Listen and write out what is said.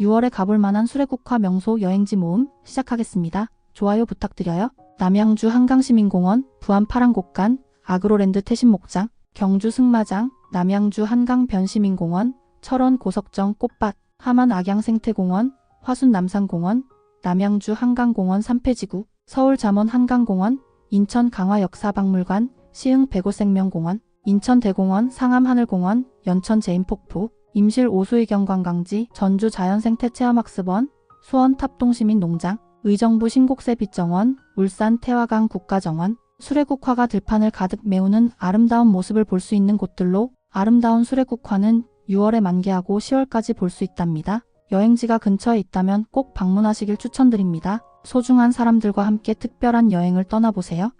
6월에 가볼 만한 수레국화 명소 여행지 모음 시작하겠습니다. 좋아요 부탁드려요. 남양주 한강시민공원, 부안 파랑곡간, 아그로랜드 태신목장, 경주 승마장, 남양주 한강 변시민공원, 철원 고석정 꽃밭, 하만 악양생태공원, 화순 남산공원, 남양주 한강공원 3폐지구, 서울 잠원 한강공원, 인천 강화역사박물관, 시흥 백오생명공원, 인천대공원, 상암하늘공원, 연천 제인폭포, 임실 오수의 경관광지, 전주 자연생태체험학습원, 수원 탑동시민농장, 의정부 신곡새 빛정원, 울산 태화강 국가정원, 수레국화가 들판을 가득 메우는 아름다운 모습을 볼 수 있는 곳들로 아름다운 수레국화는 6월에 만개하고 10월까지 볼 수 있답니다. 여행지가 근처에 있다면 꼭 방문하시길 추천드립니다. 소중한 사람들과 함께 특별한 여행을 떠나보세요.